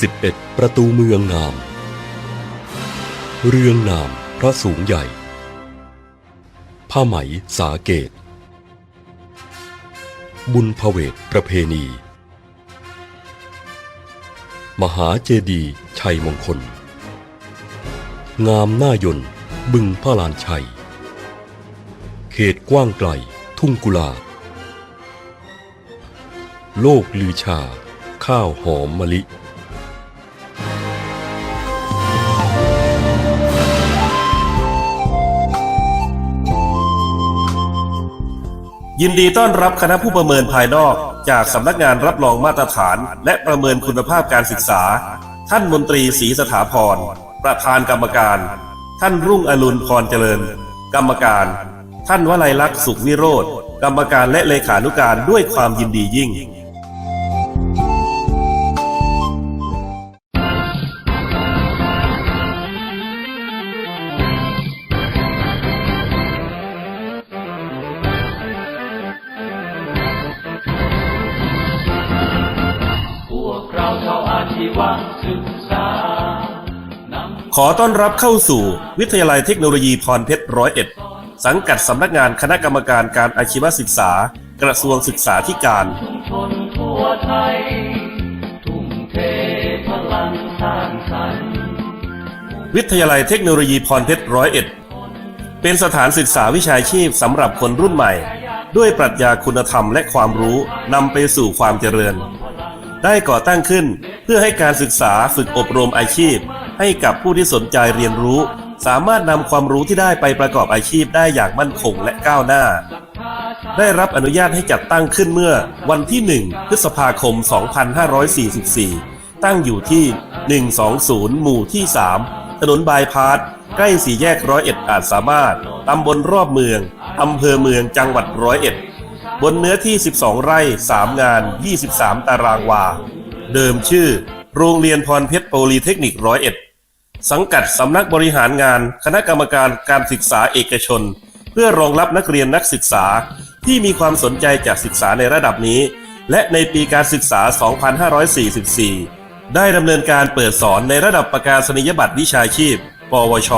11 ประตูเมืองงาม เรืองนามพระสูงใหญ่ ผ้าไหมสาเกต บุญพเวทประเพณี มหาเจดีย์ชัยมงคล งามหน้ายนบึงพระลานชัย เขตกว้างไกล ทุ่งกุลา โลกลือชา ข้าวหอมมะลิ ยินดีต้อนรับคณะผู้ประเมินภายนอก จากสำนักงานรับรองมาตรฐาน และประเมินคุณภาพการศึกษา ท่านมนตรีศรีสถาพร ประธานกรรมการ ท่านรุ่งอรุณพรเจริญ กรรมการ ท่านวลัยลักษณ์สุขวิโรธกรรมการและเลขานุการด้วยความยินดียิ่ง ขอต้อนรับเข้าสู่วิทยาลัยเทคโนโลยีพรเพชรร้อยเอ็ดสังกัดสำนักงานคณะกรรมการการอาชีวศึกษา กระทรวงศึกษาธิการ ชุมชนทั่วไทย ทุ่มเทพลังสร้างสรรค์วิทยาลัยเทคโนโลยีพรเพชรร้อยเอ็ดเป็นสถานศึกษาวิชาชีพสำหรับคนรุ่นใหม่ ด้วยปรัชญาคุณธรรมและความรู้นำไปสู่ความเจริญ ได้ก่อตั้งขึ้นเพื่อให้การศึกษาฝึกอบรมอาชีพ ให้กับผู้ที่สนใจเรียนรู้ สามารถนำความรู้ที่ได้ไปประกอบอาชีพได้อย่างมั่นคงและก้าวหน้า ได้รับอนุญาตให้จัดตั้งขึ้นเมื่อวันที่ 1 พฤษภาคม 2544 ตั้งอยู่ที่ 120 หมู่ที่ 3 ถนนบายพาสใกล้สี่แยกร้อยเอ็ดอาจสามารถ ตำบลรอบเมือง อำเภอเมืองจังหวัดร้อยเอ็ด บนเนื้อที่ 12 ไร่ 3 งาน 23 ตารางวา เดิมชื่อ โรงเรียนพรเพชรโปลีเทคนิคร้อยเอ็ด สังกัดสำนักบริหารงาน คณะกรรมการการศึกษาเอกชน เพื่อรองรับนักเรียนนักศึกษาที่มีความสนใจจากศึกษาในระดับนี้ และในปีการศึกษา 2544 ได้ดำเนินการเปิดสอนในระดับประกาศนียบัตรวิชาชีพ ปวช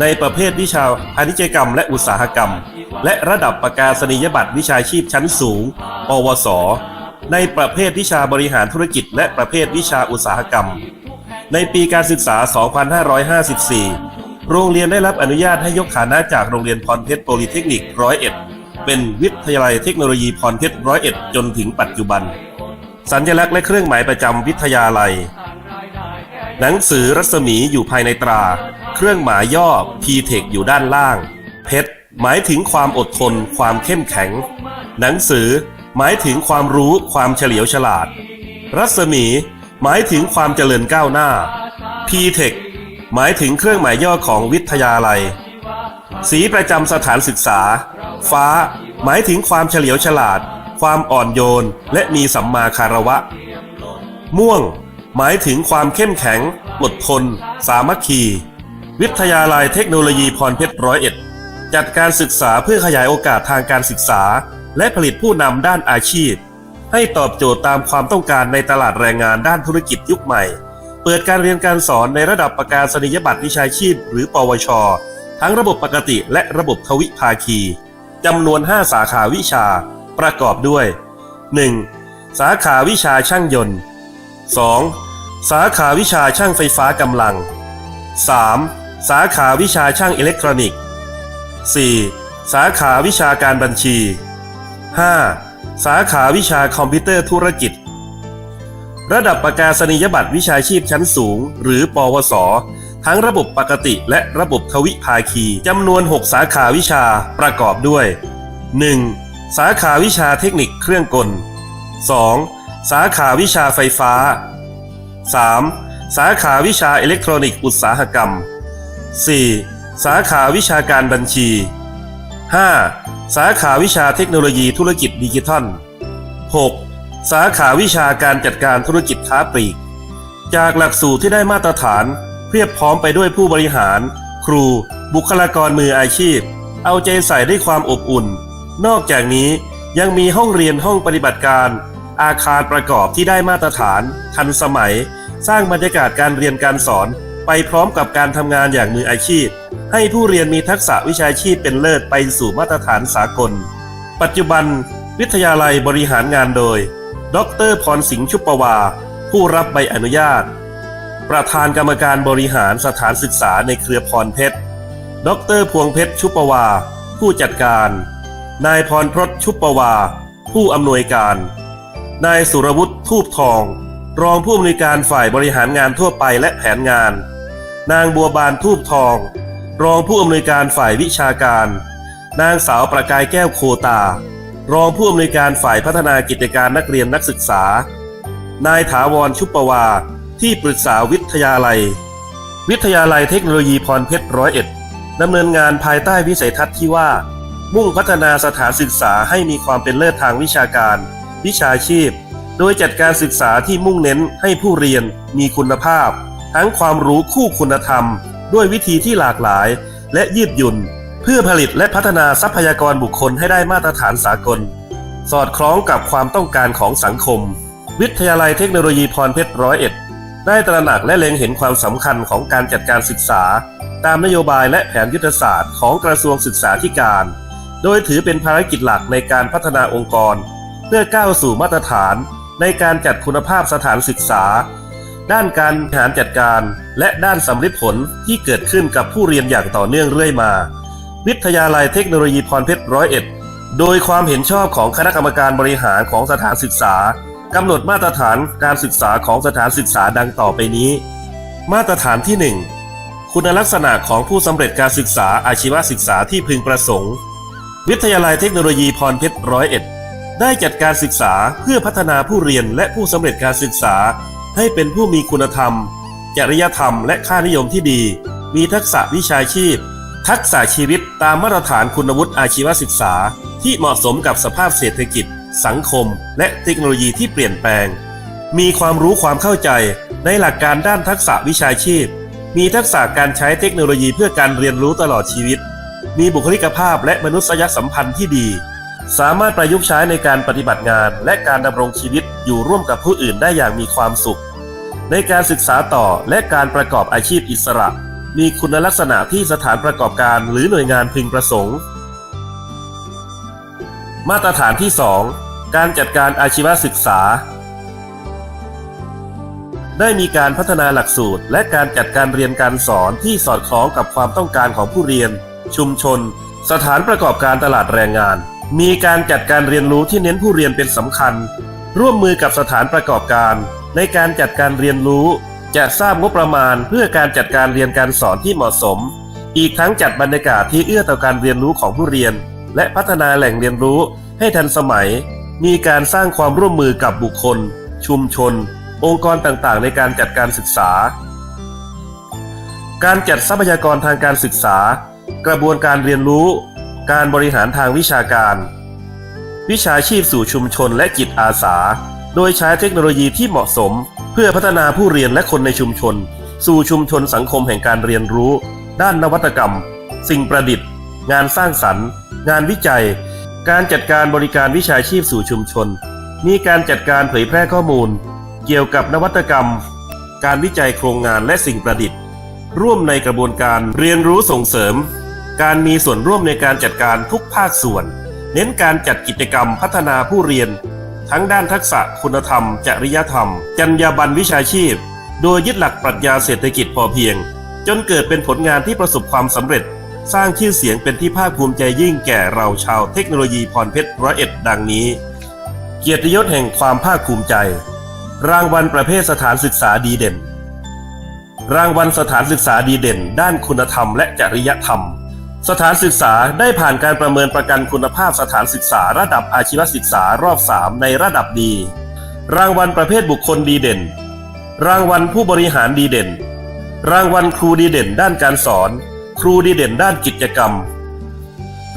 ในประเภทวิชาพาณิชยกรรมและอุตสาหกรรม และระดับประกาศนียบัตรวิชาชีพชั้นสูง ปวส ในประเภทวิชาบริหารธุรกิจ และประเภทวิชาอุตสาหกรรม ในปีการศึกษา 2554 โรงเรียนได้รับอนุญาตให้ยกฐานะจากโรงเรียนพรเพชรโพลิเทคนิคร้อยเอ็ดเป็นวิทยาลัยเทคโนโลยีพรเพชรร้อยเอ็ดจนถึงปัจจุบัน สัญลักษณ์และเครื่องหมายประจำวิทยาลัย หนังสือรัศมีอยู่ภายในตรา เครื่องหมายย่อ p t e c h อยู่ด้านล่าง เพชรหมายถึงความอดทน ความเข้มแข็ง หนังสือหมายถึงความรู้ความเฉลียวฉลาด รัศมี หมายถึงความเจริญก้าวหน้า p t e c h หมายถึงเครื่องหมายย่อของวิทยาลัย สีประจำสถานศึกษา ฟ้า หมายถึงความเฉลียวฉลาด ความอ่อนโยน และมีสัมมาคารวะ ม่วง หมายถึงความเข้มแข็ง อดทน สามัคคี วิทยาลัยเทคโนโลยีพรเพชรร้อยเอ็ดจัดการศึกษาเพื่อขยายโอกาสทางการศึกษา และผลิตผู้นำด้านอาชีพ ให้ตอบโจทย์ตามความต้องการในตลาดแรงงานด้านธุรกิจยุคใหม่ เปิดการเรียนการสอนในระดับประกาศนียบัตรวิชาชีพ หรือ ปวช ทั้งระบบปกติและระบบทวิภาคีจำนวน 5 สาขาวิชา ประกอบด้วย 1. สาขาวิชาช่างยนต์ 2. สาขาวิชาช่างไฟฟ้ากำลัง 3. สาขาวิชาช่างอิเล็กทรอนิกส์ 4. สาขาวิชาการบัญชี 5. สาขาวิชาคอมพิวเตอร์ธุรกิจ ระดับประกาศนียบัตรวิชาชีพชั้นสูง หรือ ปวส ทั้งระบบปกติและระบบทวิภาคีจำนวน 6 สาขาวิชาประกอบด้วย 1. สาขาวิชาเทคนิคเครื่องกล 2. สาขาวิชาไฟฟ้า 3. สาขาวิชาอิเล็กทรอนิกส์อุตสาหกรรม 4. สาขาวิชาการบัญชี 5. สาขาวิชาเทคโนโลยีธุรกิจดิจิทัล 6. สาขาวิชาการจัดการธุรกิจค้าปลีก จากหลักสูตรที่ได้มาตรฐานเพียบพร้อมไปด้วยผู้บริหาร ครู บุคลากรมืออาชีพ เอาใจใส่ด้วยความอบอุ่น นอกจากนี้ยังมีห้องเรียนห้องปฏิบัติการ อาคารประกอบที่ได้มาตรฐาน ทันสมัย สร้างบรรยากาศการเรียนการสอน ไปพร้อมกับการทำงานอย่างมืออาชีพ ให้ผู้เรียนมีทักษะวิชาชีพเป็นเลิศไปสู่มาตรฐานสากล ปัจจุบัน วิทยาลัยบริหารงานโดย ดรพรสิงห์ชุปปวา ผู้รับใบอนุญาต ประธานกรรมการบริหารสถานศึกษาในเครือพรเพชร ดรพวงเพชรชุปปวา ผู้จัดการ นายพรพรตชุปปวา ผู้อำนวยการ นายสุรวุฒิทูบทอง รองผู้อำนวยการฝ่ายบริหารงานทั่วไปและแผนงาน นางบัวบานทูบทอง รองผู้อำนวยการฝ่ายวิชาการ นางสาวประกายแก้วโคตา รองผู้อำนวยการฝ่ายพัฒนากิจการนักเรียนนักศึกษา นายถาวรชุปปวา ที่ปรึกษาวิทยาลัย วิทยาลัยเทคโนโลยีพรเพชรร้อยเอ็ดดำเนินงานภายใต้วิสัยทัศน์ที่ว่า มุ่งพัฒนาสถานศึกษาให้มีความเป็นเลิศทางวิชาการ วิชาชีพ โดยจัดการศึกษาที่มุ่งเน้นให้ผู้เรียนมีคุณภาพ ทั้งความรู้คู่คุณธรรม ด้วยวิธีที่หลากหลาย และยืดหยุ่น เพื่อผลิตและพัฒนาทรัพยากรบุคคลให้ได้มาตรฐานสากล สอดคล้องกับความต้องการของสังคม วิทยาลัยเทคโนโลยีพรเพชรร้อยเอ็ดได้ตระหนักและเล็งเห็นความสำคัญของการจัดการศึกษา ตามนโยบายและแผนยุทธศาสตร์ของกระทรวงศึกษาธิการ โดยถือเป็นภารกิจหลักในการพัฒนาองค์กร เพื่อก้าวสู่มาตรฐานในการจัดคุณภาพสถานศึกษา ด้านการบริหารจัดการ และด้านสำลิดผลที่เกิดขึ้นกับผู้เรียนอย่างต่อเนื่องเรื่อยมา วิทยาลัยเทคโนโลยีพรเพชรร้อยเอ็ดโดยความเห็นชอบของคณะกรรมการบริหารของสถานศึกษากำหนดมาตรฐานการศึกษาของสถานศึกษาดังต่อไปนี้ มาตรฐานที่ 1 คุณลักษณะของผู้สำเร็จการศึกษาอาชีวศึกษาที่พึงประสงค์ วิทยาลัยเทคโนโลยีพรเพชรร้อยเอ็ดได้จัดการศึกษาเพื่อพัฒนาผู้เรียนและผู้สำเร็จการศึกษา ให้เป็นผู้มีคุณธรรม จริยธรรมและค่านิยมที่ดี มีทักษะวิชาชีพ ทักษะชีวิตตามมาตรฐานคุณวุฒิอาชีวศึกษา ที่เหมาะสมกับสภาพเศรษฐกิจ สังคม และเทคโนโลยีที่เปลี่ยนแปลง มีความรู้ความเข้าใจในหลักการด้านทักษะวิชาชีพ มีทักษะการใช้เทคโนโลยีเพื่อการเรียนรู้ตลอดชีวิต มีบุคลิกภาพและมนุษยสัมพันธ์ที่ดี สามารถประยุกต์ใช้ในการปฏิบัติงาน และการดำรงชีวิตอยู่ร่วมกับผู้อื่นได้อย่างมีความสุข ในการศึกษาต่อและการประกอบอาชีพอิสระ มีคุณลักษณะที่สถานประกอบการหรือหน่วยงานพึงประสงค์ มาตรฐานที่ 2 การจัดการอาชีวศึกษา ได้มีการพัฒนาหลักสูตร และการจัดการเรียนการสอนที่สอดคล้องกับความต้องการของผู้เรียน ชุมชน สถานประกอบการตลาดแรงงาน มีการจัดการเรียนรู้ที่เน้นผู้เรียนเป็นสำคัญ ร่วมมือกับสถานประกอบการ ในการจัดการเรียนรู้ จะทราบงบประมาณเพื่อการจัดการเรียนการสอนที่เหมาะสม อีกทั้งจัดบรรยากาศที่เอื้อต่อการเรียนรู้ของผู้เรียน และพัฒนาแหล่งเรียนรู้ให้ทันสมัย มีการสร้างความร่วมมือกับบุคคล ชุมชน องค์กรต่างๆ ในการจัดการศึกษา การจัดทรัพยากรทางการศึกษา กระบวนการเรียนรู้ การบริหารทางวิชาการ วิชาชีพสู่ชุมชนและจิตอาสา โดยใช้เทคโนโลยีที่เหมาะสม เพื่อพัฒนาผู้เรียนและคนในชุมชน สู่ชุมชนสังคมแห่งการเรียนรู้ ด้านนวัตกรรม สิ่งประดิษฐ์ งานสร้างสรรค์ งานวิจัย การจัดการบริการวิชาชีพสู่ชุมชน มีการจัดการเผยแพร่ข้อมูล เกี่ยวกับนวัตกรรม การวิจัยโครงงานและสิ่งประดิษฐ์ ร่วมในกระบวนการเรียนรู้ส่งเสริม การมีส่วนร่วมในการจัดการทุกภาคส่วน เน้นการจัดกิจกรรมพัฒนาผู้เรียน ทั้งด้านทักษะคุณธรรม จริยธรรม จรรยาบรรณวิชาชีพ โดยยึดหลักปรัชญาเศรษฐกิจพอเพียง จนเกิดเป็นผลงานที่ประสบความสำเร็จ สร้างชื่อเสียงเป็นที่ภาคภูมิใจยิ่งแก่เราชาวเทคโนโลยีพรเพชรร้อยเอ็ดดังนี้ เกียรติยศแห่งความภาคภูมิใจ รางวัลประเภทสถานศึกษาดีเด่น รางวัลสถานศึกษาดีเด่น ด้านคุณธรรมและจริยธรรม สถานศึกษาได้ผ่านการประเมินประกันคุณภาพสถานศึกษาระดับอาชีวศึกษารอบ 3 ในระดับดี รางวัลประเภทบุคคลดีเด่น รางวัลผู้บริหารดีเด่น รางวัลครูดีเด่นด้านการสอน ครูดีเด่นด้านกิจกรรม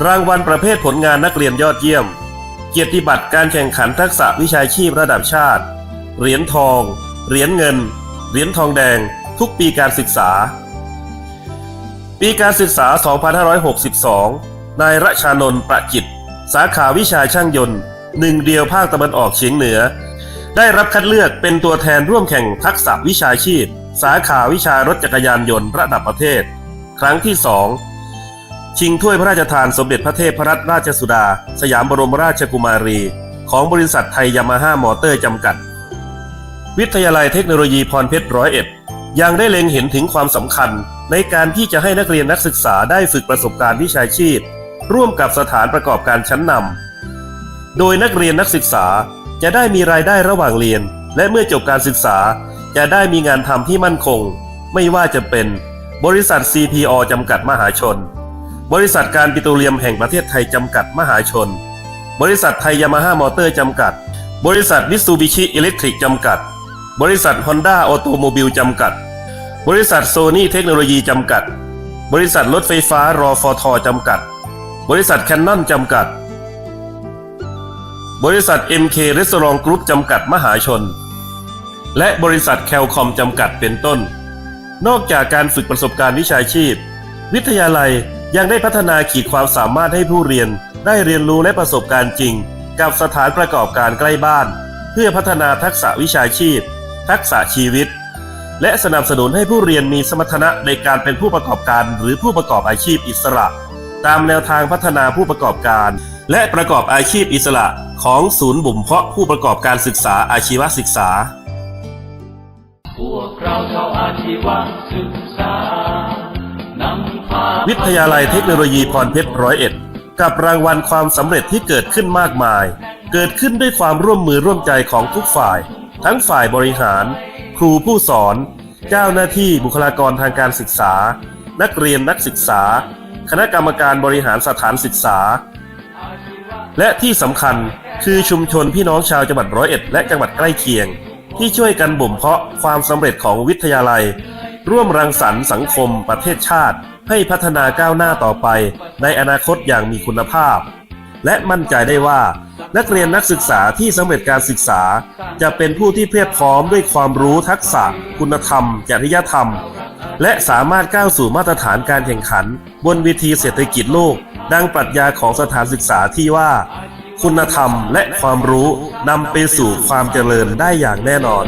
รางวัลประเภทผลงานนักเรียนยอดเยี่ยม เกียรติบัตรการแข่งขันทักษะวิชาชีพระดับชาติ เหรียญทอง เหรียญเงิน เหรียญทองแดง ทุกปีการศึกษา ปีการศึกษา 2562 นายรัชานนท์ประจิต สาขาวิชาช่างยนต์ หนึ่งเดียวภาคตะวันออกเฉียงเหนือ ได้รับคัดเลือกเป็นตัวแทนร่วมแข่งทักษะวิชาชีพ สาขาวิชารถจักรยานยนต์ระดับประเทศ ครั้งที่2ชิงถ้วยพระราชทานสมเด็จพระเทพรัตนราชสุดา สยามบรมราชกุมารี ของบริษัทไทยยามาฮ่ามอเตอร์จำกัด วิทยาลัยเทคโนโลยีพรเพชรร้อยเอ็ด ยังได้เล็งเห็นถึงความสำคัญ ในการที่จะให้นักเรียนนักศึกษาได้ฝึกประสบการณ์วิชาชีพ ร่วมกับสถานประกอบการชั้นนำโดยนักเรียนนักศึกษาจะได้มีรายได้ระหว่างเรียน และเมื่อจบการศึกษาจะได้มีงานทำที่มั่นคง ไม่ว่าจะเป็น บริษัท CPO จำกัดมหาชน บริษัทการปิโตรเลียมแห่งประเทศไทยจำกัดมหาชน บริษัทไทยยามาฮ่ามอเตอร์จำกัด บริษัทมิตซูบิชิอิเล็กทริกจำกัด บริษัทฮอนด้าออโตโมบิลจำกัด บริษัทโซนี่เทคโนโลยีจำกัด บริษัทรถไฟฟ้ารอฟอทอจำกัด บริษัทแคนนอนจำกัด บริษัท MK r e s t a u r a n t Group จำกัดมหาชน และบริษัทแคลคอมจำกัดเป็นต้น นอกจากการฝึกประสบการณ์วิชาชีพ วิทยาลัยยังได้พัฒนาขีดความสามารถให้ผู้เรียนได้เรียนรู้และประสบการณ์จริง กับสถานประกอบการใกล้บ้าน เพื่อพัฒนาทักษะวิชาชีพ ทักษะชีวิต และสนับสนุนให้ผู้เรียนมีสมรรถนะในการเป็นผู้ประกอบการ หรือผู้ประกอบอาชีพอิสระ ตามแนวทางพัฒนาผู้ประกอบการ และประกอบอาชีพอิสระของศูนย์บ่มเพาะผู้ประกอบการศึกษาอาชีวศึกษา พวกเราชาวอาชีวศึกษานำพาวิทยาลัยเทคโนโลยีพรเพชรร้อยเอ็ดกับรางวัลความสำเร็จที่เกิดขึ้นมากมาย เกิดขึ้นด้วยความร่วมมือร่วมใจของทุกฝ่าย ทั้งฝ่ายบริหาร ครูผู้สอน เจ้าหน้าที่บุคลากรทางการศึกษา นักเรียนนักศึกษา คณะกรรมการบริหารสถานศึกษา และที่สำคัญคือชุมชนพี่น้องชาวจังหวัดร้อยเอ็ดและจังหวัดใกล้เคียง ที่ช่วยกันบ่มเพาะความสำเร็จของวิทยาลัย ร่วมรังสรรค์สังคมประเทศชาติ ให้พัฒนาก้าวหน้าต่อไป ในอนาคตอย่างมีคุณภาพ และมั่นใจได้ว่า นักเรียนนักศึกษาที่สำเร็จการศึกษา จะเป็นผู้ที่เพียบพร้อมด้วยความรู้ทักษะ คุณธรรม จริยธรรม และสามารถก้าวสู่มาตรฐานการแข่งขัน บนเวทีเศรษฐกิจโลก ดังปรัชญาของสถานศึกษาที่ว่า คุณธรรมและความรู้นำไปสู่ความเจริญได้อย่างแน่นอน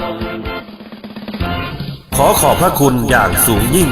ขอขอบพระคุณอย่างสูงยิ่ง